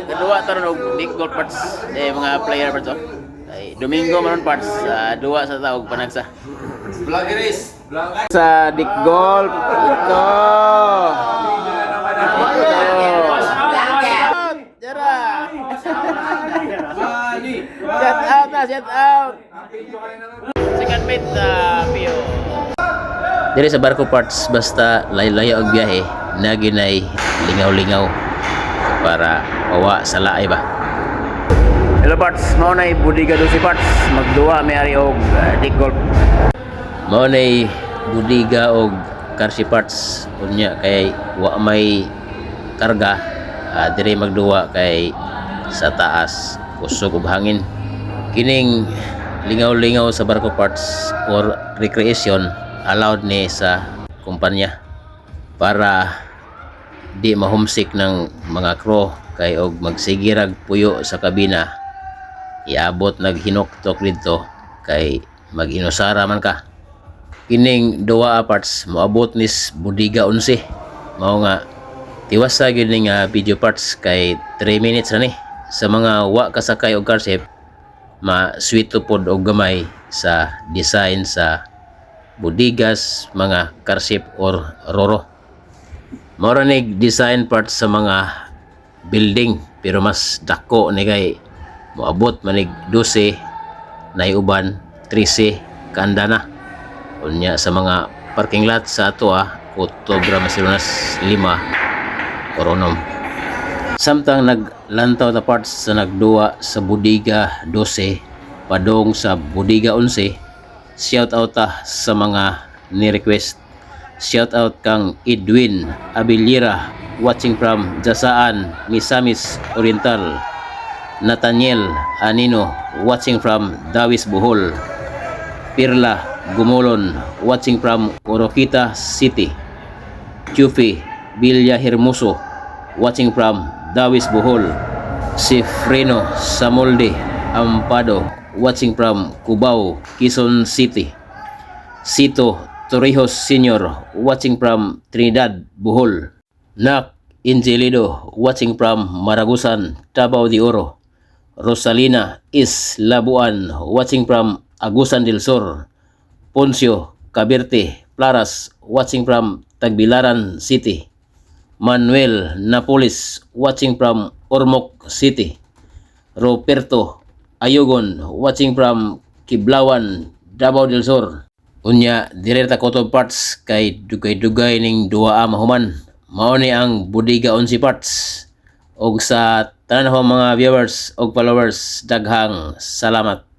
Duwa taron og big gold parts eh mga player pa to. Ay Domingo maron parts sa duwa sa taog panagsa. Vloggeries. Sa Dick Golf ito. Shout out na, shout out. Second mate sa Pio. Diri sa barko parts basta layo-layo ang biyahe, naginay lingaw-lingaw para mawa sa laay ba. Hello parts, mao nay budiga do si parts, magduwa may ari og uh, Dick Golf. Mao nay budiga og karsi parts. Unya kay wa may karga. Ah, diri magduwa kay sa taas kusog ug hangin. Kining lingaw-lingaw sa barko parts or recreation allowed ni sa kumpanya para di mahumsik ng mga crew kay og magsigirag puyo sa kabina. Iabot naghinoktok dito kay mag-inusara man ka. Kining duwa parts moabot nis budiga 11 mao nga tiwas sa gyud ning ah, video parts kay 3 minutes ra ni. Sa mga wa kasakay og car shape ma sweet pod og gamay sa design sa budigas mga car shape or roro mao ra nig design parts sa mga building pero mas dako ni kay moabot manig 12 uban 13 kanda na. Unya sa mga parking lot sa ato ah October Masilunas 5 Oronom Samtang naglantaw na parts sa nagduwa sa Budiga 12 padong sa Budiga 11 shout out ta sa mga ni-request shout out kang Edwin Abilira watching from Jasaan Misamis Oriental. Nathaniel Anino watching from Dawis Bohol. Pirla Gumulon watching from Oroquita City. Chufi Villa Hermoso watching from Dawis Bohol. Si Freno Samolde Ampado watching from Cubao Quezon City. Sito Torrijos Sr. watching from Trinidad Bohol. Nak Ingelido watching from Maragusan Davao de Oro. Rosalina Is Labuan watching from Agusan del Sur. Poncio Caberte Plaras watching from Tagbilaran City. Manuel Napolis watching from Ormoc City. Roberto Ayugon watching from Kiblawan Davao del Sur Unya direkta ko to parts kay dugay-dugay ning duwa mahuman. Mao ni ang budiga 11 parts. Og sa tanan mga viewers og followers daghang salamat